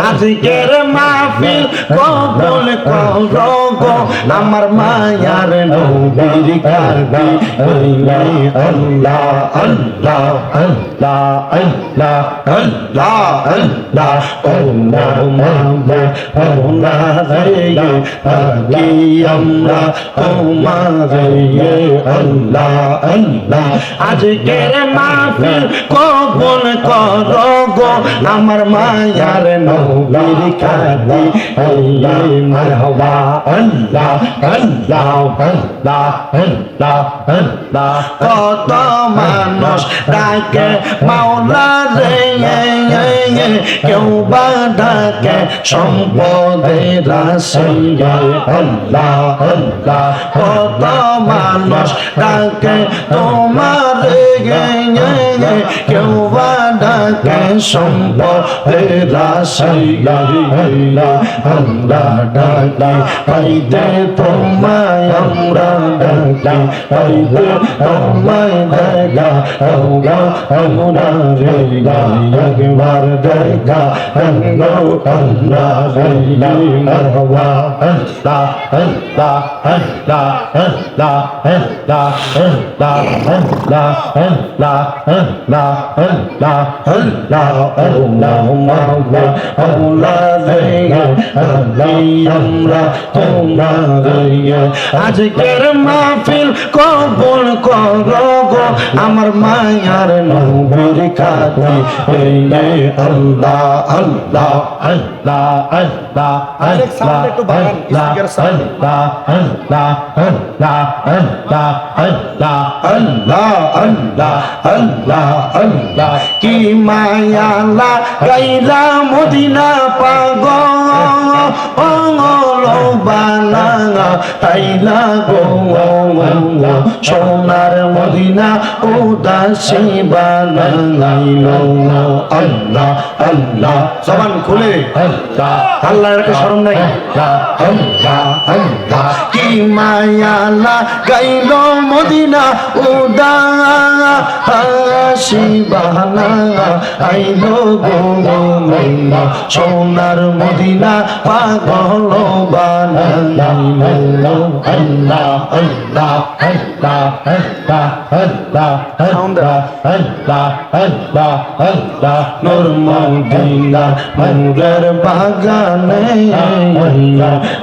আজকের মাহফিল কবুল করো গো আমার মায়ার নবীর আজকের মাহফিল কবুল করো গো আমার মায়ার নবীর কাদি আল্লাহ মারহাবা আল্লাহ আল্লাহ আল্লাহ। কত মানুষ ডাকে মাওলা রে কেউ বা ডাকে সম্পদের আল্লাহ আল্লাহ কত মানুষ ডাকে তোমার কেউ বা ডাকে সম্পদের আল্লাহ ডাকি তোমায় আমরা ডাকি আল্লাহ আল্লাহ আমায় দেখা আল্লাহ আল্লাহ রেলা একবার দেখা আল্লাহ আল্লাহ রেলা মারওয়া আল্লাহ আল্লাহ আল্লাহ আল্লাহ আল্লাহ আল্লাহ আল্লাহ আল্লাহ আল্লাহ আজকের মাহফিল কবুল করো গো আমার মায়ার নবীর কাছে এই আল্লাহ আল্লাহ আল্লাহ আল্লাহ sound। আল্লাহ আল্লাহ আল্লাহ আল্লাহ আল্লাহ আল্লাহ আল্লাহ আল্লাহ আল্লাহ। কি মায়ালা গাইলা মদিনা বানা তাইলা গো সোনার মদিনা উদাসী বানাইল। আল্লাহ আল্লাহ। জবান খুলে। আল্লাহ। আল্লাহর একটা স্মরণ নাই। আল্লাহ আল্লাহ কি মায়ালা গাইল মদিনা উদাসী বানা সোনার মদিনা, পাগল আল্লাহ আল্লাহ আল্লাহ আল্লাহ আল্লাহ আল্লাহ আল্লাহ আল্লাহ আল্লাহ মদিনা মনুরের বাগানে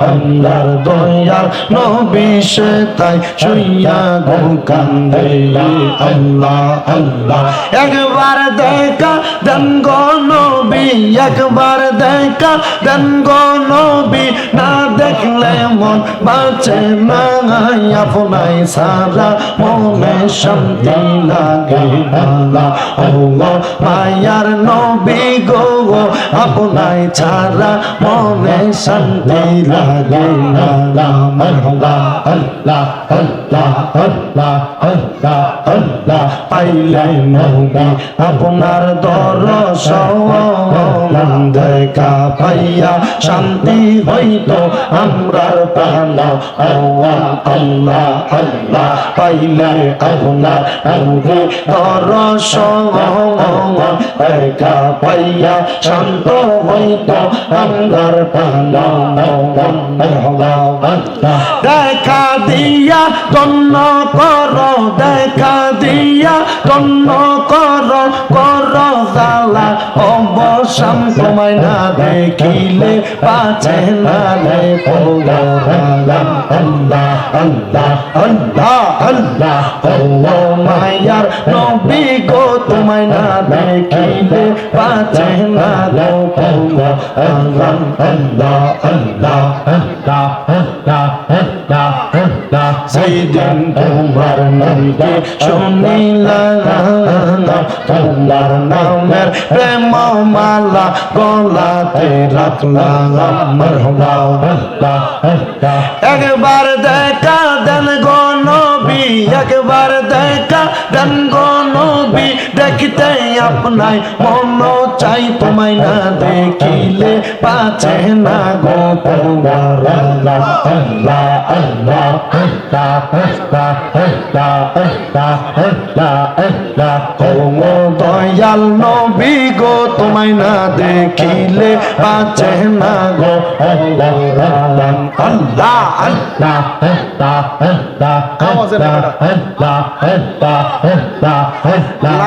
আল্লাহর দয়াল, নবী সে তাই শুইয়া গো কান্দে। আল্লাহ আল্লাহ। একবার দেখা দেন গো নবী একবার দেখা দেন গো মন বাঁচে না আপনাই সারা মনে শান্তি লাগে আল্লাহ মায়ার নবী গো, আপনাই ছাড়া মনে শান্তি লাগে আল্লাহ আল্লাহ আল্লাহ আপনার দেখা পাইয়া শান্তি হইতো, আমরার প্রাণ আল্লাহ আল্লাহ আল্লাহ। পাইলে আপনার আঙ্গে দর্শন দেখা পাইয়া শান্ত হইতো, আমরার প্রাণ দেখা দিয়া তন্ন কর, দেখা দিয়া তন্ন কর কর জালা অবসান তোমায় না দেখিলে পাছে না রে আল্লাহ আল্লাহ আল্লাহ আল্লাহ আল্লাহ ও মায়ার নবী গো তোমায় না দেখিলে পাছে না রে আল্লাহ আল্লাহ আল্লাহ আল্লাহ আল্লাহ আল্লাহ। আল্লাহ সেদিন তোমার নামে শুনিলাম। তোমার নামের প্রেম মালা গলাতে রাখলাম মরহবা একবার দেখা দেন গো নবী, একবার দেখা দেন নবী দেখতে আপনায় মন চাই তোমায় না দেখিলে পাছে না গো তোমার দয়াল নবী গো, তোমায় না দেখিলে পাছে না গো আল্লাহ। আল্লাহ আল্লাহ আল্লাহ আল্লাহ আল্লাহ আওয়াজে না বেটা। আল্লাহ আল্লাহ আল্লাহ আল্লাহ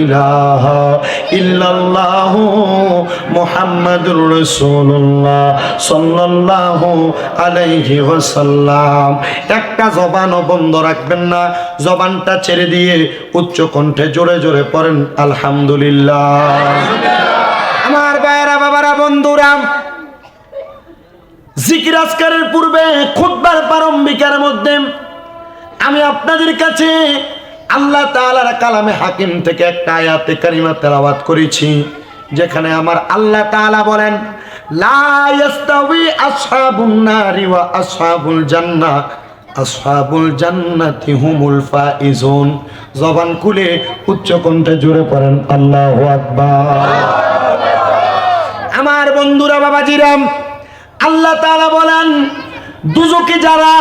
ইলাহা ইল্লাল্লাহু মুহাম্মাদুর রাসূলুল্লাহ সাল্লাল্লাহু আলাইহি ওয়াসাল্লাম একটা জবানও বন্ধ রাখবেন না জবানটা ছেড়ে দিয়ে উচ্চ কণ্ঠে জোরে জোরে পড়েন, আলহামদুলিল্লাহ আমার ভাইয়েরা, বাবারা, বন্ধুরা জিকির আজকারের পূর্বে খুববার প্রারম্ভিকার মধ্যে আমি আপনাদের কাছে আল্লাহ তাআলার কালামে হাকিম থেকে একটা আয়াতে কারিমা তেলাওয়াত করেছি যেখানে আমার আল্লাহ তাআলা বলেন জবান খুলে উচ্চ কণ্ঠে জোরে পড়েন আল্লাহু আকবার। আমার বন্ধুরা বাবাজিরাম আল্লাহ তাআলা বলেন, দুজকে যারা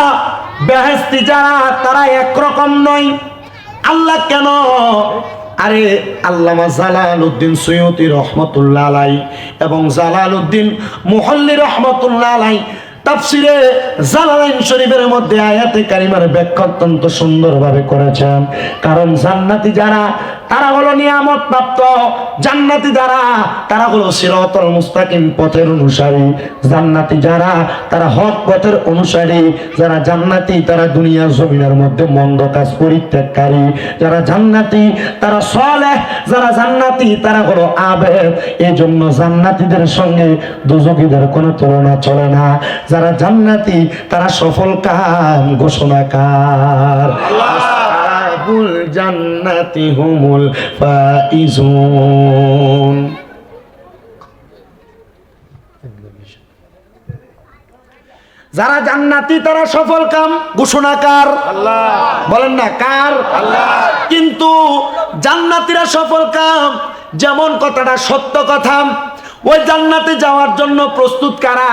বেহেস্তি যারা, তারা একরকম নয়। আল্লাহ কেন? আরে আল্লামা জালাল উদ্দিন সৈয়দি রহমতুল্লাহ আলাই এবং জালাল উদ্দিন মুহল্লি রহমতুল্লাহ আলাই তাফসিরে জালালাইন শরীফের মধ্যে আয়াতে কারিমার ব্যাখ্যা অত্যন্ত সুন্দরভাবে করেছেন। কারণ জান্নাতি যারা তারা হলো নিয়ামত প্রাপ্ত জান্নাতি যারা, তারা হলো সিরাতুল মুস্তাকিম পথের অনুসারী। জান্নাতি যারা, তারা হক পথের অনুসারী। যারা জান্নাতি, তারা দুনিয়ার জমিনের মধ্যে মন্দ কাজ পরিত্যাগকারী। যারা জান্নাতি, তারা সলেহ। যারা জান্নাতি, তারা হলো আবেদ। এই জন্য জান্নাতীদের সঙ্গে দুজকিদের কোনো তুলনা চলে না। যারা জান্নাতি, তারা সফল কাম ঘোষণাকার। আসহাবুল জান্নাতি হুমুল ফাইজুন। যারা জান্নাতি তারা সফল কাম। ঘোষণাকার বলেন না কার? আল্লাহ। কিন্তু জান্নাতিরা সফল কাম যেমন কথাটা সত্য কথা ওই জান্নাতে যাওয়ার জন্য প্রস্তুত কারা?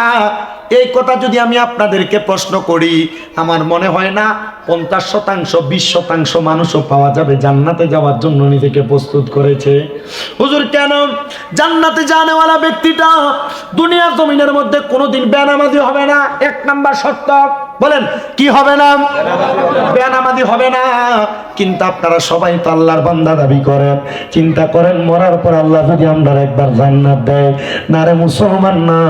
এই কথা যদি আমি আপনাদেরকে প্রশ্ন করি, আমার মনে হয় না পঞ্চাশ শতাংশ, বিশ শতাংশ মানুষও পাওয়া যাবে জান্নাতে যাওয়ার জন্য নিজেকে প্রস্তুত করেছে। হুজুর, কেন? জান্নাতে জানেওয়ালা ব্যক্তিটা দুনিয়ার জমিনের মধ্যে কোনোদিন বেনামাজি হবে না। এক নাম্বার সত্য বলেন, কি হবে না? বেনামাজি হবে না। কিন্তু আপনারা সবাই তো আল্লাহর বান্দা দাবি করেন। চিন্তা করেন, মরার পর আল্লাহ যদি আমরা একবার জান্নাত দেয়। না রে মুসলমান না,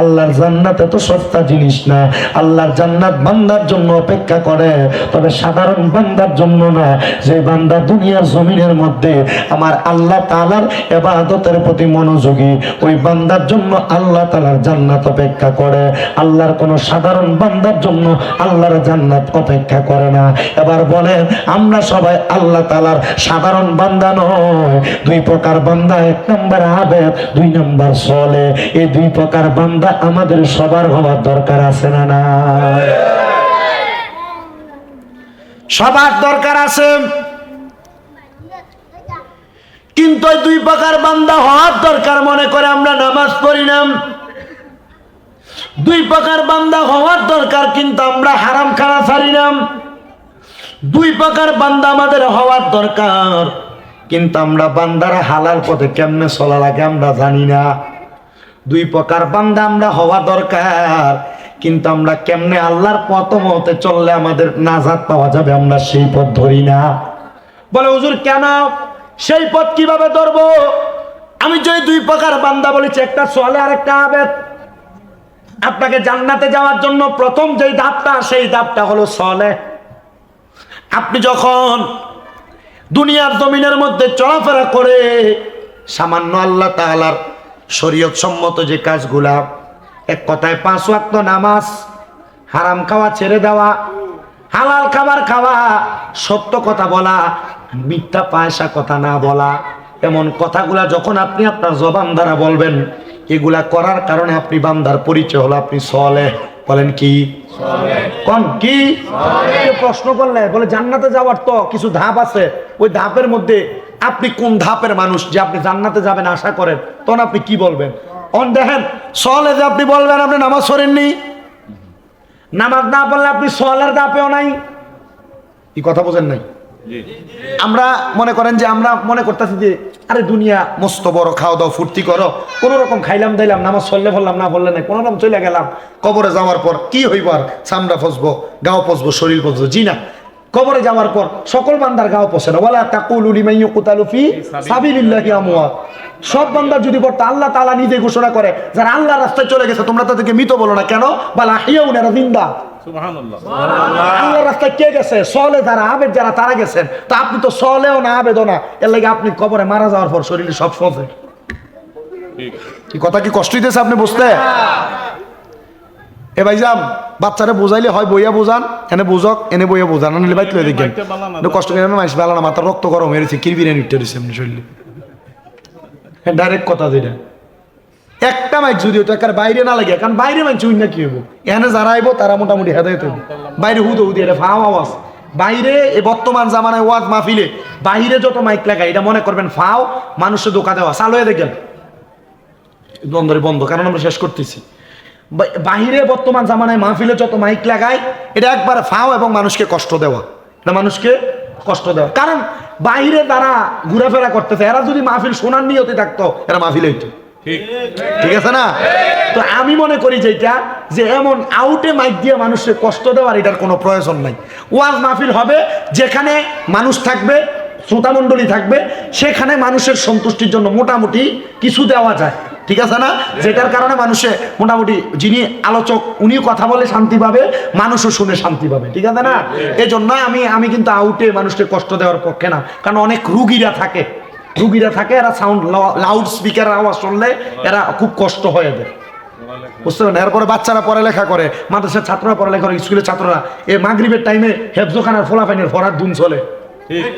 আল্লাহর জান্নাত এত সস্তা জিনিস না। আল্লাহর জান্নাত বান্দার জন্য অপেক্ষা করে। তবে সাধারণ বান্দার জন্য না। যে বান্দা দুনিয়ার জমিনের মধ্যে আমার আল্লাহ তালার এবাদতের প্রতি মনোযোগী, ওই বান্দার জন্য আল্লাহ তালার জান্নাত অপেক্ষা করে। আল্লাহর কোনো সাধারণ বান্দার জন্য আল্লাহর জান্নাত অপেক্ষা করে না। এবার বলেন, আমরা সবাই আল্লাহ তালার সাধারণ বান্দা নয়। দুই প্রকার বান্দা, এক নম্বর আবেদ, দুই নম্বর সলে। এই দুই প্রকার বান্দা আমাদের সবার হওয়ার দরকার আছে না না সবার দরকার আছে। কিন্তু দুই প্রকার বান্দা হওয়ার দরকার মনে করে আমরা নামাজ পড়ি না। দুই প্রকার বান্দা হওয়ার দরকার, কিন্তু আমরা হারাম খানা ছাড়ি না। দুই প্রকার বান্দা আমাদের হওয়ার দরকার, কিন্তু আমরা বান্দারা হালাল পথে কেমনে চলা লাগে আমরা জানি না। দুই প্রকার বান্দা আমরা হওয়া দরকার, কিন্তু আমরা কেমনে আল্লাহর পথ মতে চললে আমাদের নাজাত পাওয়া যাবে আমরা সেই পথ ধরি না। বলে, হুজুর, কেন? সেই পথ কীভাবে ধরবো? আমি যদি দুই প্রকার বান্দা বলেছি, একটা চলে আর একটা আবেদ। আপনাকে জান্নাতে যাওয়ার জন্য প্রথম যেই ধাপটা, সেই ধাপটা হলো সলে। আপনি যখন দুনিয়ার জমিনের মধ্যে চলাফেরা করে সামান্য আল্লাহ তাআলার শরীয়ত সম্মত যে কাজগুলা, এক কথায় পাঁচ ওয়াক্ত নামাজ, হারাম খাওয়া ছেড়ে দেওয়া, হালাল খাবার খাওয়া, সত্য কথা বলা, মিথ্যা পায়সা কথা না বলা, এমন কথাগুলা যখন আপনি আপনার জবান দ্বারা বলবেন এগুলা করার কারণে আপনি বান্দার পরিচয় হলো আপনি সলে বলেন কি? কোন কি? প্রশ্ন করলে বলে জান্নাতে যাওয়ার তো কিছু ধাপ আছে। ওই ধাপের মধ্যে আপনি কোন ধাপের মানুষ যে আপনি জান্নাতে যাবেন আশা করেন? তখন আপনি কি বলবেন? অন দেখেন সলে যে আপনি বলবেন আপনি নামাজ সরেননি নামাজ না পড়লে আপনি সলের ধাপেও নাই। কি কথা বোঝেন নাই? আমরা মনে করেন যে আমরা মনে করতেছি যে, আরে দুনিয়া মস্ত বড় খাওয়া দাওয়া ফুর্তি করো। কোনো রকম খাইলাম, দাইলাম, নামাজ চললে বললাম না বললে নাই। কোনো রকম চলে গেলাম, কবরে যাওয়ার পর কি হইব আর? চামড়া ফসবো গাও পচবো, শরীর পচবো, জি না। কবরে যাওয়ার পর সকল বান্দার গাও পচে না। বলে তাকুল উলিমাইয়ু কুতালু ফি সাবিলিল্লাহি আমওয়াত। সব বান্দার যদি পড়তো, আল্লাহ তাআলা নিজে ঘোষণা করে, যারা আল্লাহ রাস্তায় চলে গেছে, তোমরা তাদেরকে মৃত বলো না। কেন? বলা হিয়াউন, এরা জিন্দা। আল্লাহ রাস্তায় কে গেছে? সলে যারা আবেদ যারা তারা গেছেন তা আপনি তো সলেও না আবেদও না। এর লাগে আপনি কবরে মারা যাওয়ার পর শরীরে সব ফসে কি কথা কি কষ্ট আপনি বুঝতে? এ ভাই যাম বাচ্চারা বোঝাইলে হয় বইয়া বোঝান এনে বুঝক এনে বইয়া বোঝান আনলে দেখেন। কষ্ট করে মাইস বেলা না মাথার রক্ত গরম হয়েছে দিচ্ছে এমনি শরীরে। ডাইরেক্ট কথা যেটা। একটা মাইক যদি হতো একার বাইরে না লাগে কারণ বাইরে মাইক না কি হইব? এখানে যারা আইব, তারা মোটামুটি হেদায়ত হইব। বাইরে হুদ হুদি এটা ফাও আওয়াজ। বাইরে বর্তমান জামানায় ওয়াজ মাহফিলে বাইরে যত মাইক লাগায়, এটা মনে করবেন ফাও মানুষের দোকা দেওয়া। চালু হয়ে দেখেন দ্বন্দ্বরে বন্ধ, কারণ আমরা শেষ করতেছি। বাহিরে বর্তমান জামানায় মাহফিলে যত মাইক লাগায়, এটা একবার ফাও এবং মানুষকে কষ্ট দেওয়া। এটা মানুষকে কষ্ট দেওয়া। কারণ বাইরে তারা ঘোরাফেরা করতেছে, এরা যদি মাহফিল শোনার নিয়তে থাকতো, এরা মাহফিল হইতো। ঠিক। আছে না? তো আমি মনে করি যেটা যে এমন আউটে মাইক দিয়ে মানুষকে কষ্ট দেওয়ার এটার কোনো প্রয়োজন নাই। ওয়াজ মাহফিল হবে যেখানে মানুষ থাকবে শ্রোতামণ্ডলী থাকবে সেখানে মানুষের সন্তুষ্টির জন্য মোটামুটি কিছু দেওয়া যায়। ঠিক আছে না? যেটার কারণে মানুষে মোটামুটি যিনি আলোচক উনিও কথা বলে শান্তি পাবে মানুষও শুনে শান্তি পাবে। ঠিক আছে না? এই জন্য আমি আমি কিন্তু আউটে মানুষকে কষ্ট দেওয়ার পক্ষে না। কারণ অনেক রুগীরা থাকে। রুগীরা থাকে, এরা সাউন্ড লাউড স্পিকার আওয়াজ শুনলে এরা খুব কষ্ট হয় এদের বুঝতে পারেন এরপরে বাচ্চারা পড়ালেখা করে, মাদ্রাসার ছাত্ররা পড়ালেখা করে, স্কুলের ছাত্ররা। এই মাগরিবের টাইমে হেফজোখানার ফোলাফাইনের ফরার দুন চলে।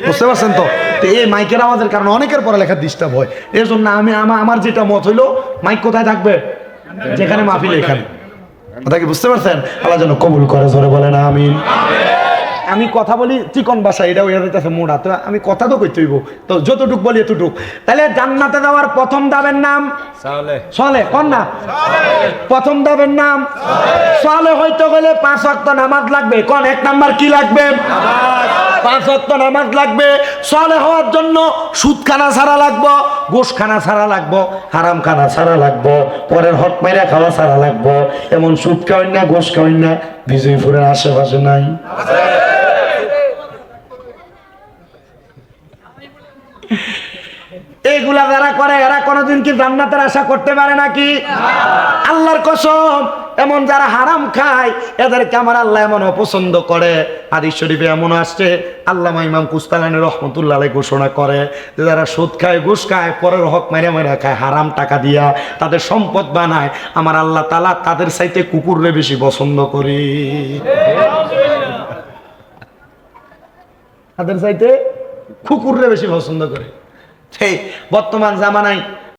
বুঝতে পারছেন তো? এই মাইকের আওয়াজের কারণে অনেকের পড়ালেখা ডিস্টার্ব হয়। এর জন্য আমি আমার যেটা মত হইল, মাইক কোথায় থাকবে? যেখানে মাহফিল এখানে। কথা কি বুঝতে পারছেন? আল্লাহ যেন কবুল করে, জোরে বলেন, আমিন। আমি কথা বলি চিকন বাসা এটা হইয়া যাইতেছে মোড়া। তো আমি কথা তো কইতে হইব তো যতটুক বলি এতটুক। তাহলে জান্নাতে যাওয়ার প্রথম দাবের নাম? চলে কোন না? প্রথম দাবের নাম? চলে হইতে গেলে পাঁচ অক্ত নামাজ লাগবে। কোন এক নাম্বার কি লাগবে? পাঁচ অক্ত নামাজ লাগবে। চলে হওয়ার জন্য সুদ খানা ছাড়া লাগবো গোশ খানা ছাড়া লাগবো হারাম খানা ছাড়া লাগবো পরের হট মাইরা খাওয়া ছাড়া লাগবো। এমন সুদ খাওয়াই না গোশ খাওয়াই না বিজয়পুরের আশেপাশে নাই। এইগুলা যারা করে, এরা কোনোদিন কি জান্নাতের আশা করতে পারে নাকি? আল্লাহর কসম, এমন যারা হারাম খায়, এদেরকে আমার আল্লাহ এমন অপছন্দ করে। হাদিস শরীফে এমন আসছে, আল্লামা ইমাম কুস্তালানি রহমতুল্লাহ ঘোষণা করে যে যারা সুদ খায়, ঘুষ খায়, পরের হক মেরে মেরে খায়, হারাম টাকা দিয়া তাদের সম্পদ বানায়, আমার আল্লাহ তালা তাদের চাইতে কুকুররে বেশি পছন্দ করি। তাদের চাইতে কুকুররে বেশি পছন্দ করে। সেই বর্তমান জামানায়